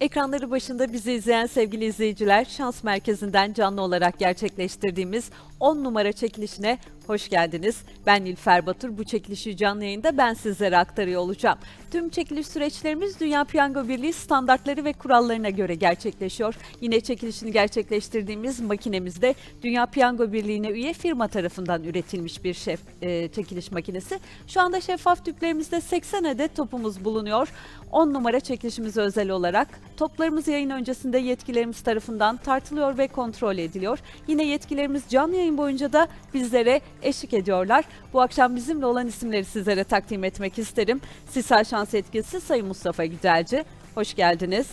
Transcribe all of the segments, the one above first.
Ekranları başında bizi izleyen sevgili izleyiciler, Şans Merkezi'nden canlı olarak gerçekleştirdiğimiz 10 numara çekilişine hoş geldiniz. Ben Nilfer Batur. Bu çekilişi canlı yayında ben sizlere aktarıyor olacağım. Tüm çekiliş süreçlerimiz Dünya Piyango Birliği standartları ve kurallarına göre gerçekleşiyor. Yine çekilişini gerçekleştirdiğimiz makinemizde Dünya Piyango Birliği'ne üye firma tarafından üretilmiş bir şef, e, çekiliş makinesi. Şu anda şeffaf tüplerimizde 80 adet topumuz bulunuyor. 10 numara çekilişimize özel olarak toplarımız yayın öncesinde yetkilerimiz tarafından tartılıyor ve kontrol ediliyor. Yine yetkilerimiz canlı yayın boyunca da bizlere eşlik ediyorlar. Bu akşam bizimle olan isimleri sizlere takdim etmek isterim. Sisal Şans Yetkilisi Sayın Mustafa Güzelci, hoş geldiniz.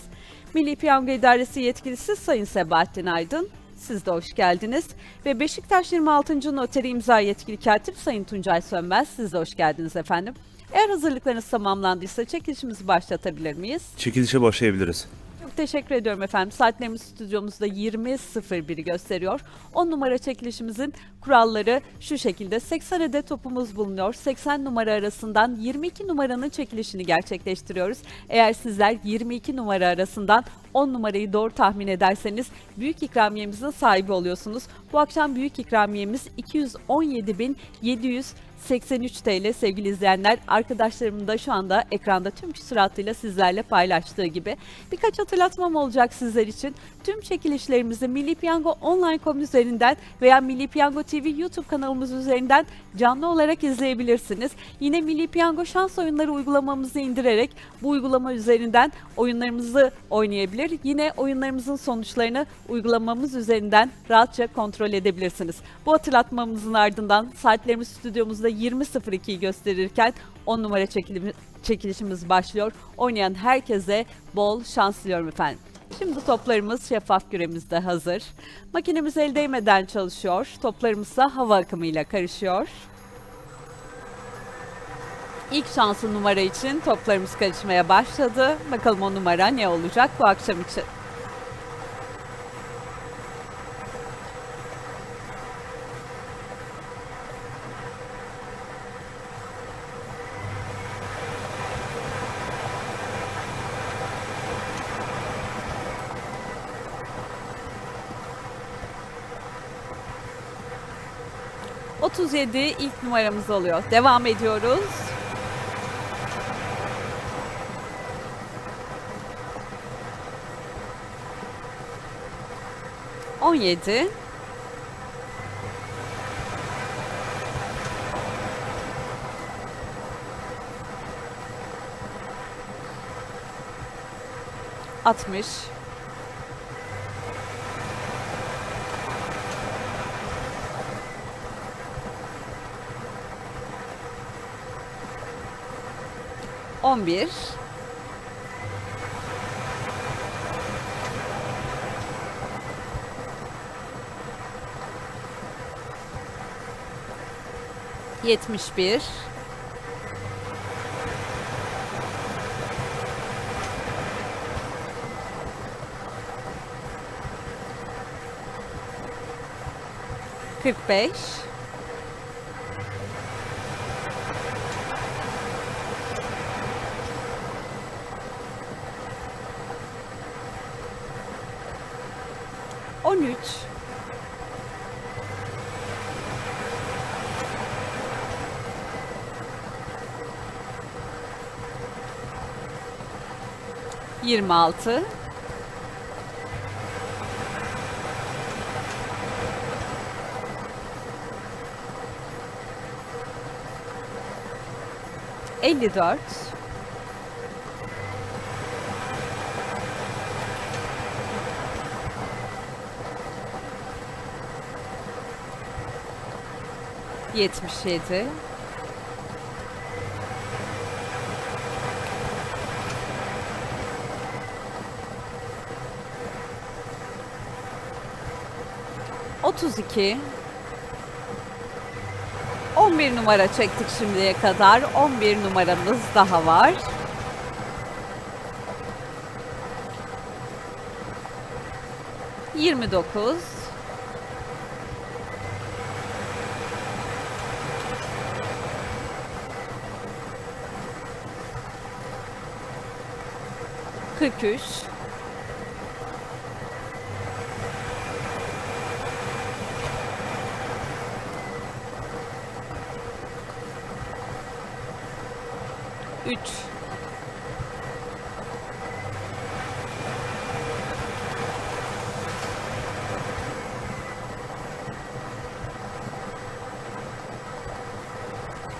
Milli Piyango İdaresi Yetkilisi Sayın Sebahattin Aydın, siz de hoş geldiniz. Ve Beşiktaş 26. Noteri imza yetkili katip Sayın Tuncay Sönmez, siz de hoş geldiniz efendim. Eğer hazırlıklarınız tamamlandıysa çekilişimizi başlatabilir miyiz? Çekilişe başlayabiliriz. Teşekkür ediyorum efendim. Saatlerimiz stüdyomuzda 20.01'i gösteriyor. 10 numara çekilişimizin kuralları şu şekilde. 80 adet topumuz bulunuyor. 80 numara arasından 22 numaranın çekilişini gerçekleştiriyoruz. Eğer sizler 22 numara arasından 10 numarayı doğru tahmin ederseniz büyük ikramiyemizin sahibi oluyorsunuz. Bu akşam büyük ikramiyemiz 217.700 83 TL sevgili izleyenler. Arkadaşlarımın da şu anda ekranda tüm küsuratıyla sizlerle paylaştığı gibi. Birkaç hatırlatmam olacak sizler için. Tüm çekilişlerimizi Milli Piyango Online.com üzerinden veya Milli Piyango TV YouTube kanalımız üzerinden canlı olarak izleyebilirsiniz. Yine Milli Piyango şans oyunları uygulamamızı indirerek bu uygulama üzerinden oyunlarımızı oynayabilir. Yine oyunlarımızın sonuçlarını uygulamamız üzerinden rahatça kontrol edebilirsiniz. Bu hatırlatmamızın ardından saatlerimiz stüdyomuzda 20.02'yi gösterirken 10 numara çekili- çekilişimiz başlıyor. Oynayan herkese bol şans diliyorum efendim. Şimdi toplarımız şeffaf küremizde hazır. Makinemiz el değmeden çalışıyor. Toplarımız ise hava akımıyla karışıyor. İlk şanslı numara için toplarımız karışmaya başladı. Bakalım o numara ne olacak bu akşam için. ...37 ilk numaramız oluyor. Devam ediyoruz. On yedi. Altmış. On bir. Yetmiş 13 26 54 77 32 11 numara çektik şimdiye kadar. 11 numaramız daha var. Yirmi dokuz. 43 3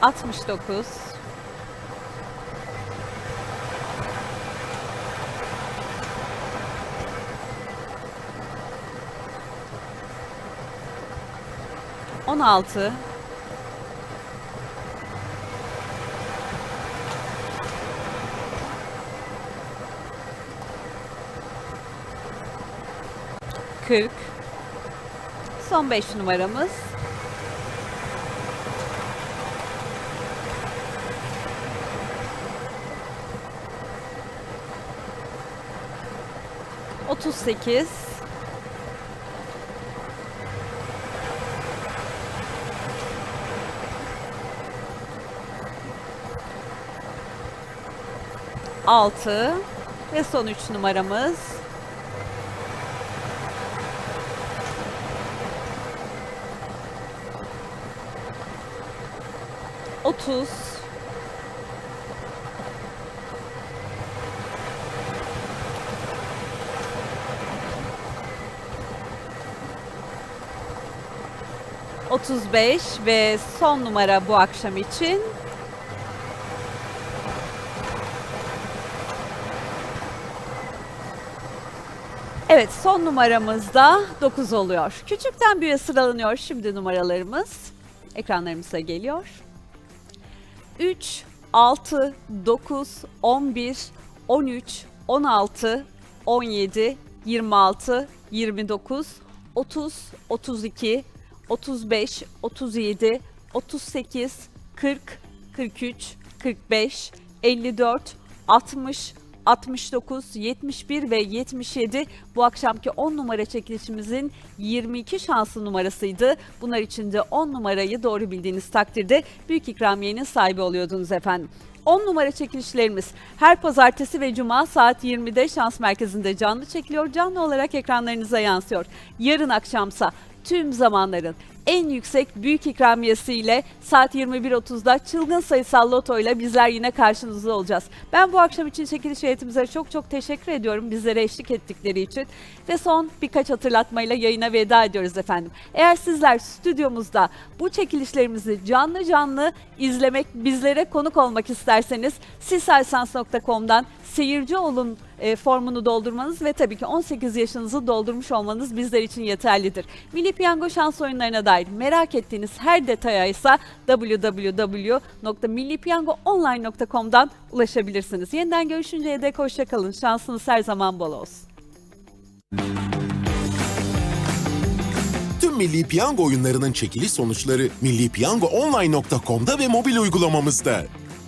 69 16 40 Son 5 numaramız. Otuz sekiz. Altı. Ve son üç numaramız. Otuz. Otuz beş ve son numara bu akşam için Evet son numaramız da 9 oluyor. Küçükten büyüğe sıralanıyor şimdi numaralarımız. Ekranlarımıza geliyor. 3, 6, 9, 11, 13, 16, 17, 26, 29, 30, 32, 35, 37, 38, 40, 43, 45, 54, 60, 69, 71 ve 77 bu akşamki 10 numara çekilişimizin 22 şanslı numarasıydı. Bunlar içinde 10 numarayı doğru bildiğiniz takdirde büyük ikramiyenin sahibi oluyordunuz efendim. 10 numara çekilişlerimiz her pazartesi ve cuma saat 20'de şans merkezinde canlı çekiliyor. Canlı olarak ekranlarınıza yansıyor. Yarın akşamsa tüm zamanların en yüksek büyük ikramiyesiyle saat 21.30'da çılgın sayısal loto ile bizler yine karşınızda olacağız. Ben bu akşam için çekiliş heyetimize çok çok teşekkür ediyorum bizlere eşlik ettikleri için. Ve son birkaç hatırlatmayla yayına veda ediyoruz efendim. Eğer sizler stüdyomuzda bu çekilişlerimizi canlı canlı izlemek, bizlere konuk olmak isterseniz sisaysans.com'dan seyirci olun e, formunu doldurmanız ve tabii ki 18 yaşınızı doldurmuş olmanız bizler için yeterlidir. Milli Piyango şans oyunlarına dair merak ettiğiniz her detaya ise www.millipiyangoonline.com'dan ulaşabilirsiniz. Yeniden görüşünceye dek hoşçakalın. Şansınız her zaman bol olsun. Tüm Milli Piyango oyunlarının çekiliş sonuçları millipiyangoonline.com'da ve mobil uygulamamızda.